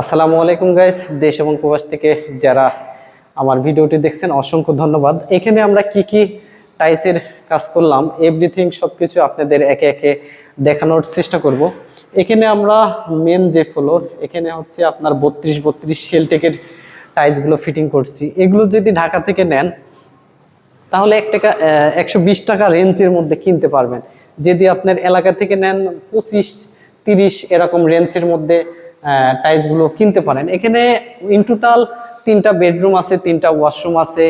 আসসালামু আলাইকুম গাইস দেশ এবং প্রবাস থেকে যারা আমার ভিডিওটি দেখছেন, অসংখ্য ধন্যবাদ। এখানে আমরা কি কি টাইসের কাজ করলাম এভরিথিং সব কিছু আপনাদের একে একে দেখানোর চেষ্টা করব। এখানে আমরা মেন যে ফ্লোর এখানে হচ্ছে আপনার বত্রিশ বত্রিশ সেলটেকের টাইলসগুলো ফিটিং করছি। এগুলো যদি ঢাকা থেকে নেন, তাহলে এক টাকা একশো বিশ টাকা রেঞ্জের মধ্যে কিনতে পারবেন। যদি আপনার এলাকা থেকে নেন, পঁচিশ তিরিশ এরকম রেঞ্জের মধ্যে টাইলসগুলো কিনতে পারেন। এখানে ইন টোটাল তিনটা বেডরুম আছে, তিনটা ওয়াশরুম আছে,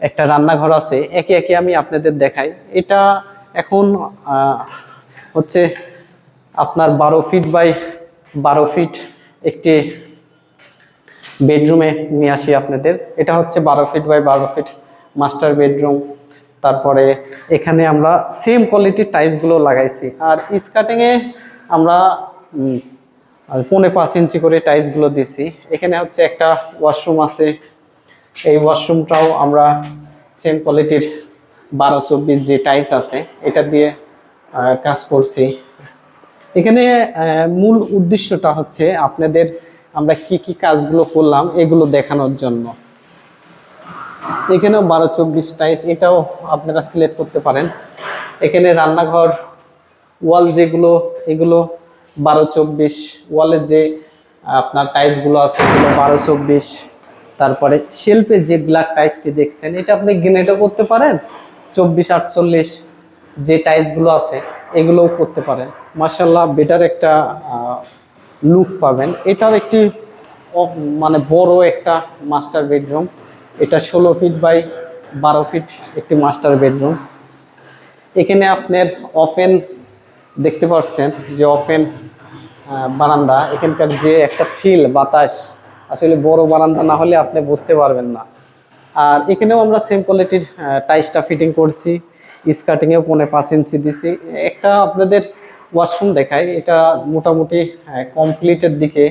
একটা রান্নাঘর আছে। একে একে আমি আপনাদের দেখাই। এটা এখন হচ্ছে আপনার বারো ফিট বাই বারো ফিট একটি বেডরুমে নিয়ে আসি আপনাদের। এটা হচ্ছে বারো ফিট বাই বারো ফিট মাস্টার বেডরুম তারপরে এখানে আমরা সেম কোয়ালিটির টাইলসগুলো লাগাইছি। আর স্কার্টিংয়ে আমরা আর পৌনে পাঁচ ইঞ্চি করে টাইলসগুলো দিছি। এখানে হচ্ছে একটা ওয়াশরুম আছে। এই ওয়াশরুমটাও আমরা সেম কোয়ালিটির বারো চব্বিশ যে টাইলস আছে, এটা দিয়ে কাজ করছি। এখানে মূল উদ্দেশ্যটা হচ্ছে আপনাদের আমরা কি কি কাজগুলো করলাম এগুলো দেখানোর জন্য। এখানেও বারো চব্বিশ টাইস এটাও আপনারা সিলেক্ট করতে পারেন। এখানে রান্নাঘর ওয়াল যেগুলো, এগুলো বারো চব্বিশ ওয়ালের যে আপনার টাইলসগুলো আছে এগুলো বারো চব্বিশ। তারপরে শেল্পে যে ব্ল্যাক টাইলসটি দেখছেন, এটা আপনি গ্রেনেডও করতে পারেন, চব্বিশ আটচল্লিশ যে টাইলসগুলো আছে, এগুলোও করতে পারেন। মার্শাল্লাহ বেটার একটা লুক পাবেন। এটাও একটি মানে বড় একটা মাস্টার বেডরুম এটা ষোলো ফিট বাই বারো ফিট একটি মাস্টার বেডরুম এখানে আপনার ওপেন দেখতে পাচ্ছেন যে ওপেন বারান্দা। এখানকার যে একটা ফিল বাতাস, আসলে বড় বারান্দা না হলে আপনি বুঝতে পারবেন না। আর এখানেও আমরা সেম কোয়ালিটির টাইসটা ফিটিং করছি। স্কার্টিংয়েও পৌনে পাঁচ ইঞ্চি দিছি। একটা আপনাদের ওয়াশরুম দেখায় এটা মোটামুটি কমপ্লিটের দিকে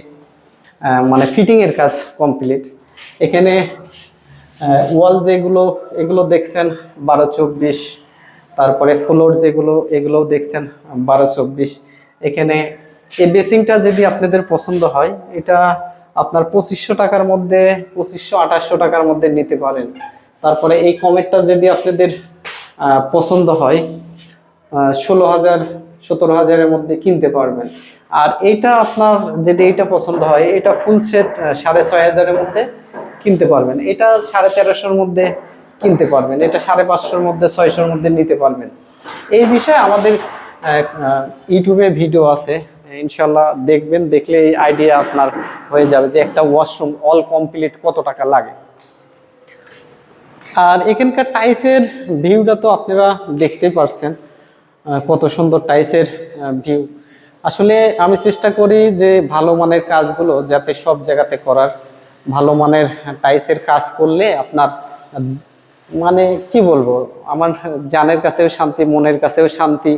মানে ফিটিংয়ের কাজ কমপ্লিট এখানে ওয়াল যেগুলো, এগুলো দেখছেন, বারো, চব্বিশ তারপরে ফ্লোর যেগুলো, এগুলোও দেখছেন, বারো চব্বিশ। এখানে এই বেসিংটা যদি আপনাদের পছন্দ হয়, এটা আপনার পঁচিশশো টাকার মধ্যে, পঁচিশশো, আঠাশশো টাকার মধ্যে নিতে পারেন। তারপরে এই কমেটটা যদি আপনাদের পছন্দ হয় ষোলো হাজার, সতেরো হাজারের মধ্যে কিনতে পারবেন। আর এইটা আপনার যেটা এইটা পছন্দ হয়, এটা ফুল সেট সাড়ে ছয় হাজারের মধ্যে কিনতে পারবেন। এটা সাড়ে তেরোশোর মধ্যে কিনতে পারবেন। এটা সাড়ে পাঁচশোর মধ্যে, ছয়শোর মধ্যে নিতে পারবেন। এই বিষয়ে আমাদের ইউটিউবে ভিডিও আছে। ইনশাল্লাহ দেখবেন দেখলে এই আইডিয়া আপনার হয়ে যাবে যে একটা ওয়াশরুম অল কমপ্লিট কত টাকা লাগে। আর এখানকার টাইসের ভিউটা তো আপনারা দেখতে পারছেন কত সুন্দর টাইসের ভিউ আসলে আমি চেষ্টা করি যে ভালো মানের কাজগুলো যাতে সব জায়গাতে করার। ভালো মানের টাইসের কাজ করলে আপনার মানে কি বলব? আমার জানের কাছেও শান্তি, মনের কাছেও শান্তি।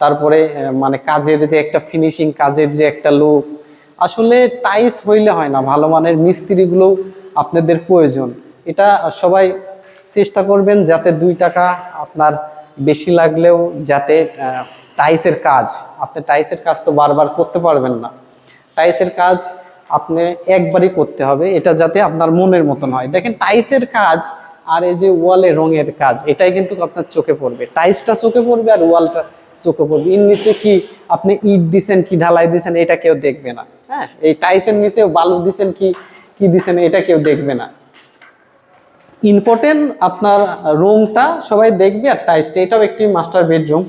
তারপরে মানে কাজের যে একটা ফিনিশিং কাজের যে একটা লুক আসলে টাইস হইলে হয় না। ভালো মানের মিস্ত্রিগুলোও আপনাদের প্রয়োজন। এটা সবাই চেষ্টা করবেন যাতে দুই টাকা আপনার বেশি লাগলেও যাতে টাইসের কাজ, আপনি টাইসের কাজ তো বারবার করতে পারবেন না। টাইসের কাজ আপনি একবারই করতে হবে। এটা যাতে আপনার মনের মতন হয়। দেখেন টাইসের কাজ আর এই যে ওয়ালে রঙের কাজ, এটাই কিন্তু আপনার চোখে পড়বে। টাইসটা চোখে পড়বে আর ওয়ালটা চোখে পড়বে। এর নিচে কি আপনি ইট দিছেন কি, ঢালাই দিছেন, এটা কেউ দেখবে না। হ্যাঁ এই টাইসের নিচে বালু দিছেন কি কি দিছেন, এটা কেউ দেখবে না। ইম্পর্টেন্ট আপনার রুমটা সবাই দেখবে আর টাইসটা এটাও একটি মাস্টার বেডরুম।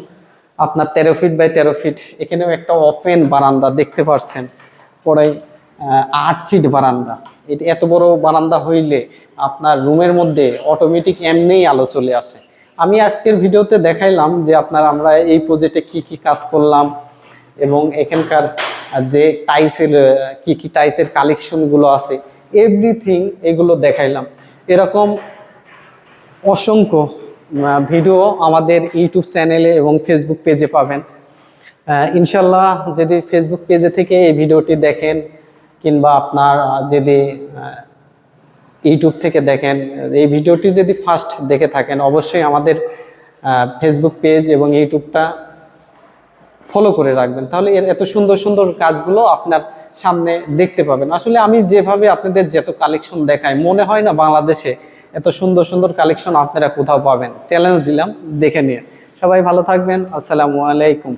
আপনার তেরো ফিট বাই তেরো ফিট, এখানেও একটা ওপেন বারান্দা, দেখতে পারছেন। পরে আট ফিট বারান্দা। এটা এত বড় বারান্দা হইলে আপনার রুমের মধ্যে অটোমেটিক এমনিই আলো চলে আসে। আমি আজকের ভিডিওতে দেখাইলাম যে আপনার আমরা এই প্রজেক্টে কি কি কাজ করলাম এবং এখানকার যে টাইসের কি কি টাইসের কালেকশনগুলো আছে এভরিথিং এগুলো দেখাইলাম। এরকম অসংখ্য ভিডিও আমাদের ইউটিউব চ্যানেলে এবং ফেসবুক পেজে পাবেন। ইনশাল্লাহ যদি ফেসবুক পেজে থেকে এই ভিডিওটি দেখেন কিংবা আপনার যদি ইউটিউব থেকে দেখেন, এই ভিডিওটি যদি ফার্স্ট দেখে থাকেন, অবশ্যই আমাদের ফেসবুক পেজ এবং ইউটিউবটা ফলো করে রাখবেন। তাহলে এর এত সুন্দর সুন্দর কাজগুলো আপনার সামনে দেখতে পাবেন। আসলে আমি যেভাবে আপনাদের যত কালেকশন দেখাই, মনে হয় না বাংলাদেশে এত সুন্দর সুন্দর কালেকশন আপনারা কোথাও পাবেন। চ্যালেঞ্জ দিলাম, দেখে নিয়ে। সবাই ভালো থাকবেন। আসসালামু আলাইকুম।